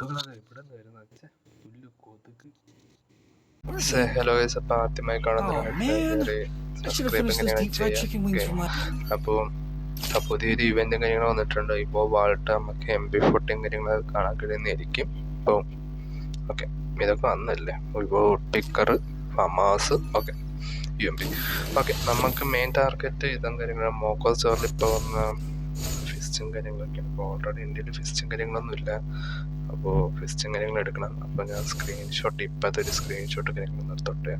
കൊതുകളൊക്കെ നിന്ന് വരുന്ന പുല്ല് കൊതുക്. ഹലോ ഗൈസ് അപ്പോൾ ആദ്യമായി Oh. കാണുന്ന for my. അപ്പോൾ പുതിയൊരു ഇവന്റും കാര്യങ്ങൾ വന്നിട്ടുണ്ട്. ഇപ്പോൾ വാൾട്ട നമുക്ക് എം ബി ഫോർട്ടിയും കാര്യങ്ങളൊക്കെ കാണാൻ കഴിയുന്നതായിരിക്കും. ഇപ്പോൾ ഓക്കെ ഇതൊക്കെ വന്നല്ലേ? ഇപ്പോൾ ticker FAMAS okay U M B okay നമുക്ക് മെയിൻ ടാർഗറ്റ് ഇതും കാര്യങ്ങളും മോക്കോ സ്റ്റോറിൽ ഇപ്പോൾ വന്ന ഫിസ്റ്റും കാര്യങ്ങളൊക്കെയാണ് അപ്പോൾ ഓൾറെഡി ഇന്ത്യയിൽ ഫിസ്റ്റും കാര്യങ്ങളൊന്നും ഇല്ല. അപ്പോൾ ഫിസ്റ്റും കാര്യങ്ങൾ എടുക്കണം. അപ്പോൾ ഞാൻ സ്ക്രീൻഷോട്ട് ഇപ്പോഴത്തെ ഒരു സ്ക്രീൻഷോട്ട് കാര്യങ്ങൾ നിർത്തോട്ടെ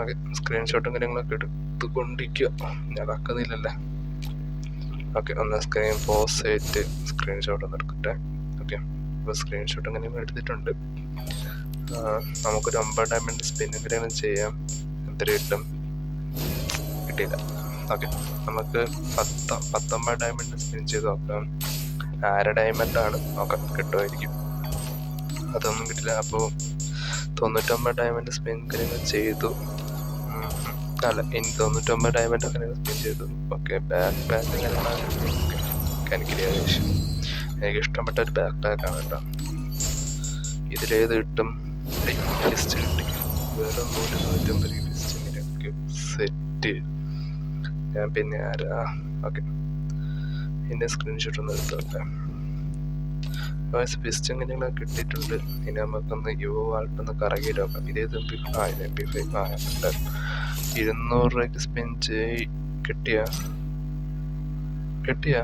ഓക്കെ സ്ക്രീൻഷോട്ടും കാര്യങ്ങളൊക്കെ എടുത്തുകൊണ്ടിരിക്കുക ഞാൻ ആക്കുന്നില്ലല്ലേ ഓക്കെ ഒന്ന് സ്ക്രീൻ പോസ് ചെയ്തിട്ട് സ്ക്രീൻഷോട്ട് ഒന്ന് എടുക്കട്ടെ. ഓക്കെ അപ്പോൾ സ്ക്രീൻഷോട്ടും കാര്യങ്ങളും എടുത്തിട്ടുണ്ട്. നമുക്കൊരു അമ്പത് ഡയമണ്ട് സ്പിന്നും കാര്യങ്ങളും ചെയ്യാം. എത്ര കിട്ടും കിട്ടിയില്ല. ഓക്കെ. നമുക്ക് പത്ത പത്തൊമ്പത് ഡയമണ്ട് സ്പിൻ ചെയ്ത് നോക്കാം. ആര ഡയമണ്ട് ആണ്? നോക്കാം കിട്ടുമായിരിക്കും. അതൊന്നും കിട്ടില്ല. അപ്പോൾ തൊണ്ണൂറ്റൊമ്പത് ഡയമണ്ട് സ്പിൻ ചെയ്തു. അല്ല ഇനി തൊണ്ണൂറ്റൊമ്പത് ഡയമണ്ട് ഒക്കെ സ്പിൻ ചെയ്തു. ഓക്കെ ബാക്ക് പാക്ക് എനിക്ക് എനിക്ക് ഇഷ്ടപ്പെട്ട ഒരു ബാക്ക് പാക്ക് ആണ് കേട്ടോ. ഇതിലേത് കിട്ടും? ലിസ്റ്റ് കിട്ടി. വേറെ നൂറ്റി തൊണ്ണൂറ്റൊമ്പത് ലിസ്റ്റ് ഇങ്ങനെയൊക്കെ സെറ്റ് ഞാൻ പിന്നെ ആരാ? ഓക്കെ എന്റെ സ്ക്രീൻഷോട്ട് ഒന്ന് എടുത്തു നോക്കാം ഫിസ്റ്റ് കാര്യങ്ങളൊക്കെ കിട്ടിയിട്ടുണ്ട്. ഇനി നമുക്കൊന്ന് യു ആൾട്ടൊന്ന് കറങ്ങിയിട്ട് നോക്കാം. ഇതേത് എം പി ആ എം പി ഫൈവ് ആ ഇരുന്നൂറ് രൂപയ്ക്ക് സ്പെൻഡ് ചെയ് കിട്ടിയ? കിട്ടിയ?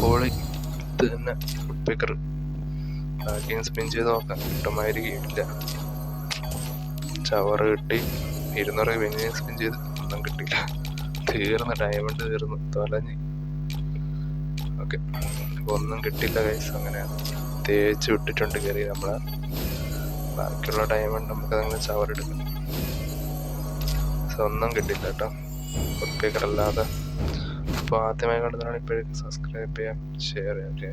കോളി തന്നെ സ്പീക്കർ ബാക്കിയും സ്പിൻ ചെയ്ത് നോക്കാം. കിട്ടുമായിരിക്കും ഇല്ല. ചവറ് കിട്ടി. ഇരുന്നൂറ് പിന്നെ സ്പിൻ ചെയ്ത് ഒന്നും കിട്ടില്ല തീർന്ന് ഡയമണ്ട് തീർന്ന്. തൊലഞ്ഞ്. ഓക്കെ. ഒന്നും കിട്ടില്ല കൈസ് അങ്ങനെയാണ് തേച്ച് വിട്ടിട്ടുണ്ട് കയറി നമ്മളെ. ബാക്കിയുള്ള ഡയമണ്ട് നമുക്ക് അങ്ങനെ ചവറെടുക്കും പക്ഷെ ഒന്നും കിട്ടില്ല കേട്ടോ. അല്ലാതെ. അപ്പോൾ ആദ്യമായി കണ്ടതാണ് ഇപ്പോഴും സബ്സ്ക്രൈബ് ചെയ്യാം ഷെയർ ചെയ്യാം ഓക്കെ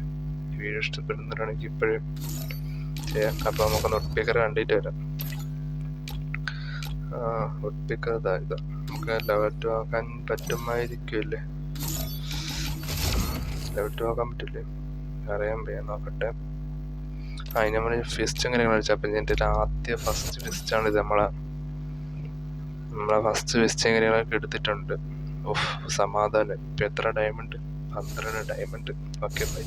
വീഡിയോ ഇഷ്ടപ്പെടുന്നവരാണെങ്കിൽ ഇപ്പോഴും ചെയ്യാം. അപ്പോൾ നമുക്ക് നോട്ടിഫിക്കർ കണ്ടിട്ട് വരാം. ഇതാ നമുക്ക് ലെവൽ ടു ആക്കാൻ പറ്റുമായിരിക്കുമല്ലേ? ലെവൽ ടു ആക്കാൻ പറ്റില്ലേ? അറിയാൻ വയ്യ നോക്കട്ടെ. ഇനി നമ്മൾ ഫിസ്റ്റ് എങ്ങനെ കളിച്ചാൽ അപ്പം എന്റെ ആദ്യ ഫസ്റ്റ് ഫിസ്റ്റാണ് ഇത് നമ്മളെ നമ്മളെ ഫസ്റ്റ് ഫിസ്റ്റ് എങ്ങനെയൊക്കെ എടുത്തിട്ടുണ്ട്. ഓഹ് സമാധാനം. ഇപ്പം എത്ര ഡയമണ്ട് പന്ത്രണ്ട് ഡയമണ്ട് ഓക്കെ ബൈ